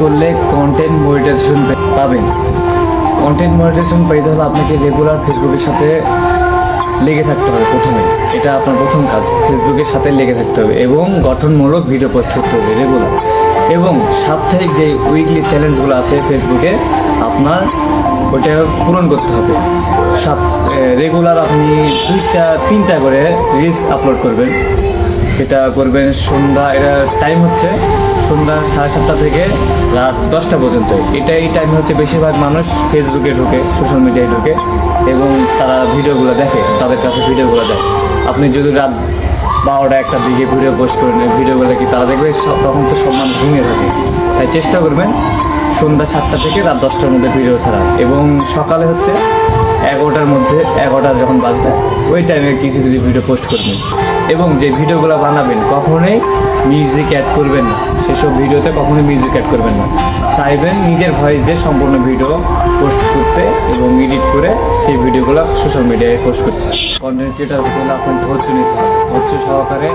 করলে content monetization পাবেন। Content monetization পেতে হলে আপনাকে রেগুলার ফেসবুকের সাথে লেগে থাকতে হবে প্রথমে। এটা আপনার প্রথম কাজ। ফেসবুকের সাথে লেগে থাকতে হবে এবং গঠনমূলক ভিডিও পোস্ট করতে হবে রেগুলার এবং সাপ্তাহিক যে উইকলি চ্যালেঞ্জগুলো আছে ফেসবুকে আপনার ওটা পূরণ করতে হবে। সাপ রেগুলার আপনি দুইটা, তিনটা করে রিলস আপলোড করবেন। এটা করবেন সন্ধ্যা, এটা টাইম হচ্ছে সন্ধ্যা সাড়ে সাতটা থেকে রাত দশটা পর্যন্ত। এটা এই টাইম হচ্ছে বেশিরভাগ মানুষ ফেসবুকে ঢুকে সোশ্যাল মিডিয়ায় ঢুকে এবং তারা ভিডিওগুলো দেখে, তাদের কাছে ভিডিওগুলো দেয়। আপনি যদি রাত বারোটা একটা দিকে ভিডিও পোস্ট করে এই ভিডিওগুলো কি তারা দেখবে? সব তখন তো সব মানুষ ঘুমিয়ে থাকে। তাই চেষ্টা করবেন সন্ধ্যা সাতটা থেকে রাত দশটার মধ্যে ভিডিও ছাড়া এবং সকালে হচ্ছে এগারোটার মধ্যে এগারোটা যখন বাজবে, ওই টাইমে কিছু কিছু ভিডিও পোস্ট করবেন। এবং যে ভিডিওগুলো বানাবেন, কখনোই মিউজিক অ্যাড করবেন না। সেসব ভিডিওতে কখনোই মিউজিক অ্যাড করবেন না। চাইবেন নিজের ভয়েস দিয়ে সম্পূর্ণ ভিডিও পোস্ট করতে এবং এডিট করে সেই ভিডিওগুলো সোশ্যাল মিডিয়ায় পোস্ট করতে কন্টেন্ট ক্রিয়েটার হতে হলে আপনার ধৈর্য নিতে হবে। ধৈর্য সহকারে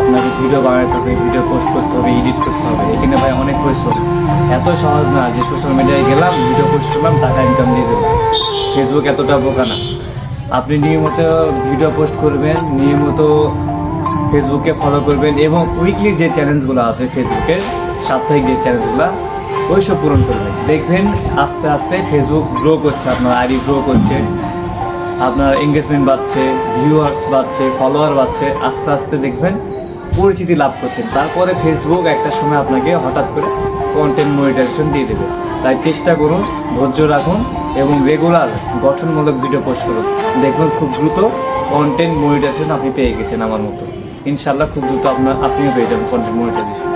আপনাকে ভিডিও বানাতে হবে ভিডিও পোস্ট করতে হবে এডিট করতে হবে। এখানে ভাই অনেক পরিশ্রম। এত সহজ না যে সোশ্যাল মিডিয়ায় গেলাম ভিডিও পোস্ট করলাম, টাকা ইনকাম দিয়ে দেবো। ফেসবুক এতটা বোকা না। আপনি নিয়মিত ভিডিও পোস্ট করবেন, নিয়মিত ফেসবুকে ফলো করবেন এবং উইকলি যে চ্যালেঞ্জগুলো আছে ফেসবুকের সাপ্তাহিক যে চ্যালেঞ্জগুলো ওইসব পূরণ করবেন। দেখবেন আস্তে আস্তে ফেসবুক গ্রো করছে, আপনার আইডি গ্রো করছে, আপনার এঙ্গেজমেন্ট বাড়ছে ভিউয়ার্স বাড়ছে ফলোয়ার বাড়ছে, আস্তে আস্তে দেখবেন পরিচিতি লাভ করছেন। তারপরে ফেসবুক একটা সময় আপনাকে হঠাৎ করে কন্টেন্ট মনিটাইজেশন দিয়ে দেবে। তাই চেষ্টা করুন, ধৈর্য রাখুন এবং রেগুলার গঠনমূলক ভিডিও পোস্ট করুন। দেখবেন খুব দ্রুত কন্টেন্ট মনিটাইজেশন আপনি পেয়ে গেছেন আমার মতো। ইনশাল্লাহ খুব দ্রুত আপনার আপনিও পেয়ে যাবেন কন্টেন্ট মনিটাইজেশন